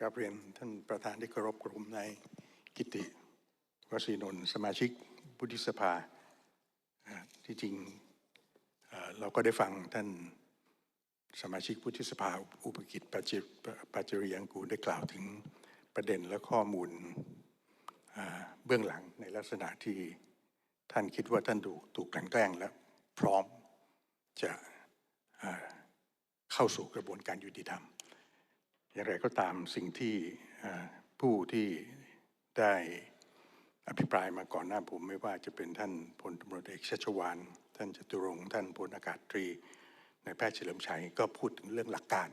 กราบเรียนท่านประธานที่เคารพกรมในายกิติวสีนนท์สมาชิกวุฒิสภา ที่จริงเราก็ได้ฟังท่านสมาชิกวุฒิสภาอุปกิจปัจจิปัจจริยังกูลได้กล่าวถึงประเด็นและข้อมูลเบื้องหลังในลักษณะที่ท่านคิดว่าท่านถูกถูกกลั่นแกล้งและพร้อมจะเข้าสู่กระบวนการยุติธรรม อย่างไรก็ตามสิ่งที่ผู้ที่ได้อภิปรายมาก่อนหน้าผมไม่ว่าจะเป็นท่านพลตำรวจเอกชัชวานท่านจตุรงค์ท่านพลอากาศตรีนายแพทย์เฉลิมชัยก็พูดถึงเรื่องหลักการ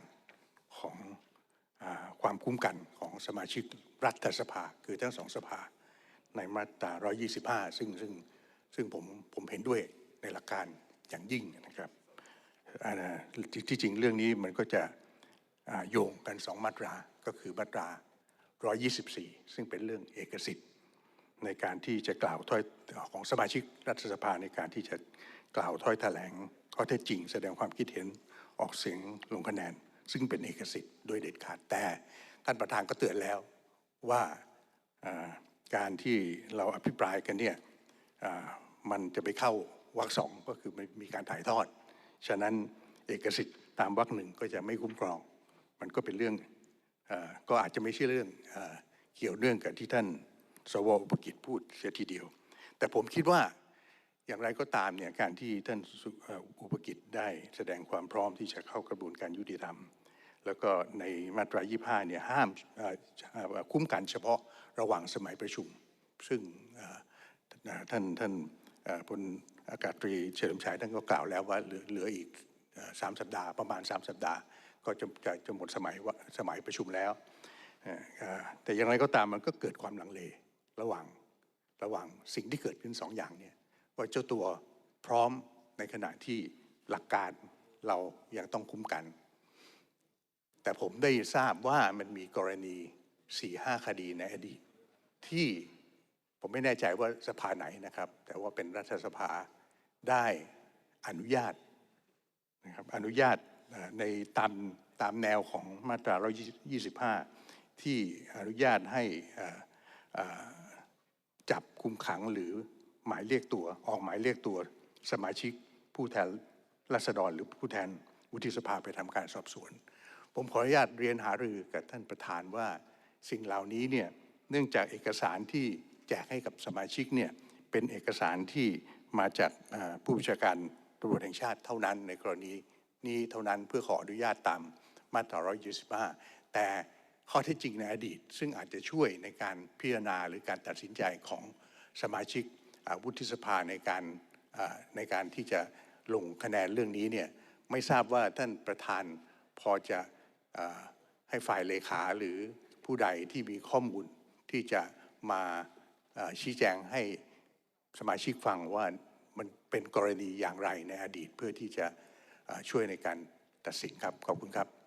ของอความคุ้มกันของสมาชิกรัฐสภาคือทั้งสองสภา ในมาตรา 125 ซึ่งซึ่งซึ่งผมผมเห็นด้วยในหลักการอย่างยิ่งนะครับที่จริงเรื่องนี้มันก็จะ โยงกันสองมาตราก็คือมาตรา 124 ซึ่งเป็นเรื่องเอกสิทธิ์ ในการที่จะกล่าวถ้อยของสมาชิกรัฐสภาในการที่จะกล่าวถ้อยแถลงข้อเท็จจริง แสดงความคิดเห็นออกเสียงลงคะแนน ซึ่งเป็นเอกสิทธิ์โดยเด็ดขาดแต่ท่านประธานก็เตือนแล้วว่าการที่เราอภิปรายกันเนี่ยมันจะไปเข้าวรรคสองก็คือม,มีการถ่ายทอด ฉะนั้นเอกสิทธิ์ตามวรรคหนึ่งก็จะไม่คุ้มครอง มันก็เป็นเรื่องอก็อาจจะไม่ใช่เรื่องเอเกี่ยวเนื่องกับที่ท่านสวอุปกิจพูดเสียทีเดียว แต่ผมคิดว่าอย่างไรก็ตามเนี่ยการที่ท่านสุเอ่ออุปกิจได้แสดงความพร้อมที่จะเข้ากระบวนการยุติธรรม แล้วก็ในมาตรา 25 เนี่ยห้ามเอ่อเอ่อคุ้มกันเฉพาะระหว่างสมัยประชุม ซึ่งท่านท่านพลอากาศตรีเฉลิมชัยท่านก็กล่าวแล้วว่าเหลืออีกเอ่อสามสัปดาห์ประมาณ 3 สัปดาห์ ก็จะจะจะหมดสมัยว่าสมัยประชุมแล้ว แต่อย่างไรก็ตามมันก็เกิดความลังเลระหว่างระหว่างสิ่งที่เกิดขึ้นสองอย่างเนี่ยว่าเจ้าตัวพร้อมในขณะที่หลักการเรายังต้องคุ้มกัน แต่ผมได้ทราบว่ามันมีกรณีสี่ห้าคดีในอดีต ที่ผมไม่แน่ใจว่าสภาไหนนะครับ แต่ว่าเป็นรัฐสภาได้อนุญาตนะครับอนุญาต ในตามตามแนวของมาตรา 125 ที่อนุญาตให้จับคุมขังหรือหมายเรียกตัวออกหมายเรียกตัวสมาชิกผู้แทนรัษฎรหรือผู้แทนวุฒิสภาไปทำการสอบสวน ผมขออนุญาตเรียนหารือกับท่านประธานว่าสิ่งเหล่านี้เนี่ยเนื่องจากเอกสารที่แจกให้กับสมาชิกเนี่ยเป็นเอกสารที่มาจากผู้บัญชาการตำรวจแห่งชาติเท่านั้นในกรณี นี้เท่านั้นเพื่อขออนุญาตตามมาตรา 125 แต่ข้อเท็จจริงในอดีต ซึ่งอาจจะช่วยในการพิจารณาหรือการตัดสินใจของสมาชิกวุฒิสภาในการในการที่จะลงคะแนนเรื่องนี้เนี่ยไม่ทราบว่าท่านประธานพอจะอให้ฝ่ายเลขาหรือผู้ใดที่มีข้อมูลที่จะมาชี้แจงให้สมาชิกฟังว่ามันเป็นกรณีอย่างไรในอดีตเพื่อที่จะ ช่วยในการตัดสินครับขอบคุณครับ